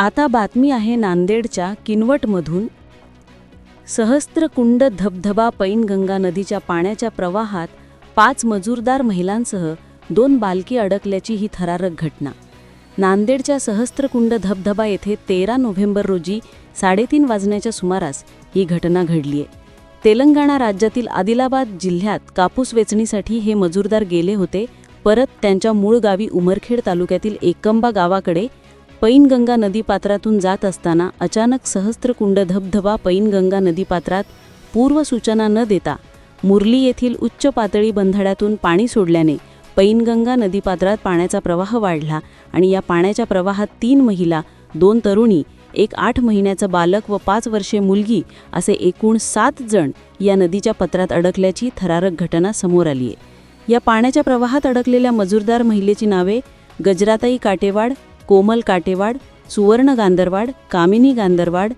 आता बातमी आहे नांदेडच्या किनवटमधून. सहस्त्रकुंड धबधबा पैनगंगा नदीच्या पाण्याच्या प्रवाहात पाच मजूरदार महिलांसह दोन बालकी अडकल्याची ही थरारक घटना. नांदेडच्या सहस्त्रकुंड धबधबा येथे तेरा नोव्हेंबर रोजी साडेतीन वाजण्याच्या सुमारास ही घटना घडली आहे तेलंगणा राज्यातील आदिलाबाद जिल्ह्यात कापूस वेचणीसाठी हे मजूरदार गेले होते परत त्यांच्या मूळ गावी उमरखेड तालुक्यातील एकंबा गावाकडे पैनगंगा नदीपात्रातून जात असताना अचानक सहस्त्रकुंड धबधबा पैनगंगा नदीपात्रात पूर्वसूचना न देता मुरली येथील उच्च पातळी बंधाऱ्यातून पाणी सोडल्याने पैनगंगा नदीपात्रात पाण्याचा प्रवाह वाढला आणि या पाण्याच्या प्रवाहात तीन महिला दोन तरुणी एक आठ महिन्याचा बालक व पाच वर्षे मुलगी असे एकूण सात जण या नदीच्या पत्रात अडकल्याची थरारक घटना समोर आली आहे या पाण्याच्या प्रवाहात अडकलेल्या मजूरदार महिलेची नावे गजराताई काटेवाड कोमल काटेवाड सुवर्ण गांधरवाड कामिनी गांधरवाड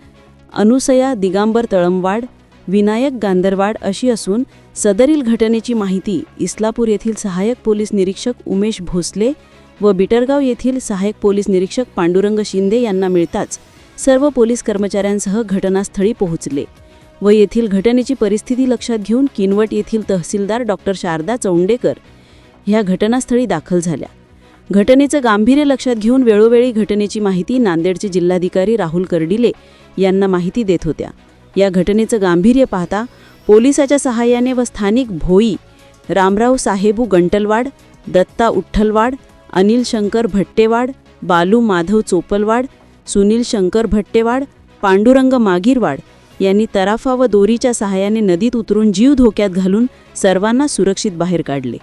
अनुसया दिगांबर तळमवाड विनायक गांधरवाड अशी असून सदरील घटनेची माहिती इस्लापूर येथील सहाय्यक पोलीस निरीक्षक उमेश भोसले व बिटरगाव येथील सहाय्यक पोलीस निरीक्षक पांडुरंग शिंदे यांना मिळताच सर्व पोलीस कर्मचाऱ्यांसह घटनास्थळी पोहोचले व येथील घटनेची परिस्थिती लक्षात घेऊन किनवट येथील तहसीलदार डॉक्टर शारदा चौंडेकर ह्या घटनास्थळी दाखल झाल्या. घटनेचं गांभीर्य लक्षात घेऊन वेळोवेळी घटनेची माहिती नांदेडचे जिल्हाधिकारी राहुल कर्डिले यांना माहिती देत होत्या. या घटनेचं गांभीर्य पाहता पोलिसाच्या सहाय्याने व स्थानिक भोई रामराव साहेबू गंटलवाड दत्ता उठ्ठलवाड अनिल शंकर भट्टेवाड बालू माधव चोपलवाड सुनील शंकर भट्टेवाड पांडुरंग मागीरवाड यांनी तराफा व दोरीच्या सहाय्याने नदीत उतरून जीव धोक्यात घालून सर्वांना सुरक्षित बाहेर काढले.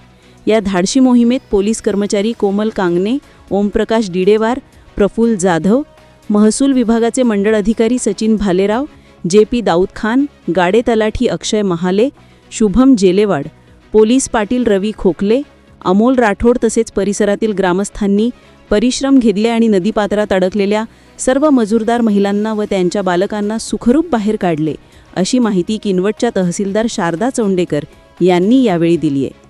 या धाडशी मोहिमेत पोलीस कर्मचारी कोमल कांगणे ओमप्रकाश डिडेवार प्रफुल्ल जाधव महसूल विभागाचे मंडळ अधिकारी सचिन भालेराव जे पी दाऊद खान गाडे तलाठी अक्षय महाले शुभम जेलेवाड पोलीस पाटील रवी खोकले अमोल राठोड तसेच परिसरातील ग्रामस्थांनी परिश्रम घेतले आणि नदीपात्रात अडकलेल्या सर्व मजूरदार महिलांना व त्यांच्या बालकांना सुखरूप बाहेर काढले अशी माहिती किनवटच्या तहसीलदार शारदा चौंडेकर यांनी यावेळी दिली आहे.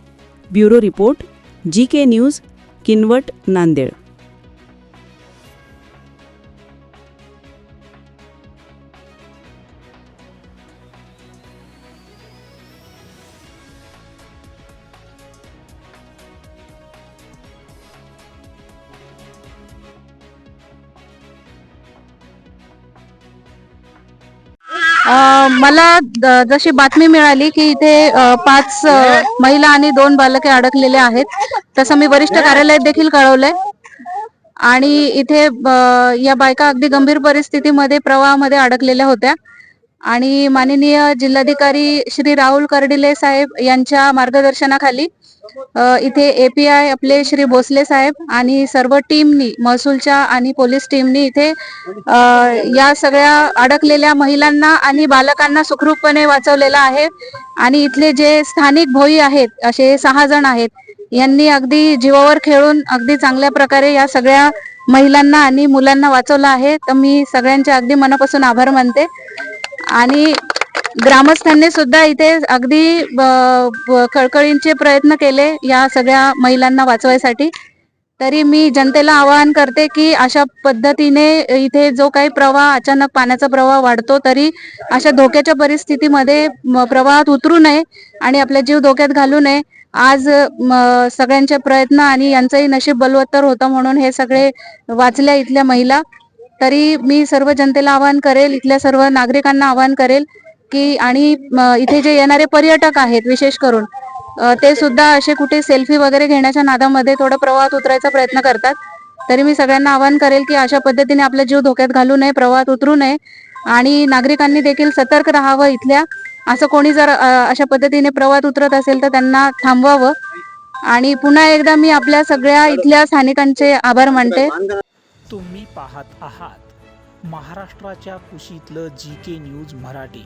Bureau report G K news Kinwat Nanded. मला जशी बातमी मिळाली की इथे पाच महिला आणि दोन बालके अडकलेले आहेत. तसं मी वरिष्ठ कार्यालयात देखील कळवलंय. आणि इथे या बायका अगदी गंभीर परिस्थितीमध्ये प्रवाहामध्ये अडकलेल्या होत्या. आणि माननीय जिल्हाधिकारी श्री राहुल कर्डिले साहेब यांच्या मार्गदर्शनाखाली इथे एपीआय आपले श्री भोसले साहेब आणि सर्व टीमनी महसूलच्या आणि पोलीस टीमनी इथे या सगळ्या अडकलेल्या महिलांना आणि बालकांना सुखरूपपणे वाचवलेलं आहे. आणि इथले जे स्थानिक भोई आहेत असे सहा जण आहेत यांनी अगदी जीवावर खेळून अगदी चांगल्या प्रकारे या सगळ्या महिलांना आणि मुलांना वाचवलं आहे. तर मी सगळ्यांचे अगदी मनापासून आभार मानते. आणि ग्रामस्थांनी सुद्धा इथे अगदी कळकळींचे प्रयत्न केले या सगळ्या महिलांना वाचवायसाठी. तरी मी जनतेला आवाहन करते की अशा पद्धतीने इथे जो काही प्रवाह अचानक पाण्याचा प्रवाह वाढतो तरी अशा धोक्याच्या परिस्थितीमध्ये प्रवाहात उतरू नये आणि आपला जीव धोक्यात घालू नये. आज सगळ्यांचे प्रयत्न आणि यांचंही नशीब बलवत्तर होतं म्हणून हे सगळे वाचल्या इथल्या महिला. तरी मी सर्व जनतेला आवाहन करेल इथल्या सर्व नागरिकांना आवाहन करेल की आणि इथे जे येणारे पर्यटक आहेत विशेष करून ते सुद्धा असे कुठे सेल्फी वगैरे घेण्याच्या नादामध्ये थोडं प्रवाहात उतरायचा प्रयत्न करतात. तरी मी सगळ्यांना आवाहन करेल की अशा पद्धतीने आपला जीव धोक्यात घालू नये प्रवाहात उतरू नये आणि नागरिकांनी देखील सतर्क राहावं इथल्या. असं कोणी जर अशा पद्धतीने प्रवाहात उतरत असेल तर त्यांना थांबवावं. आणि पुन्हा एकदा मी आपल्या सगळ्या इथल्या स्थानिकांचे आभार मानते. तुम्ही पाहत आहात महाराष्ट्राच्या कुशीतलं जी के न्यूज मराठी.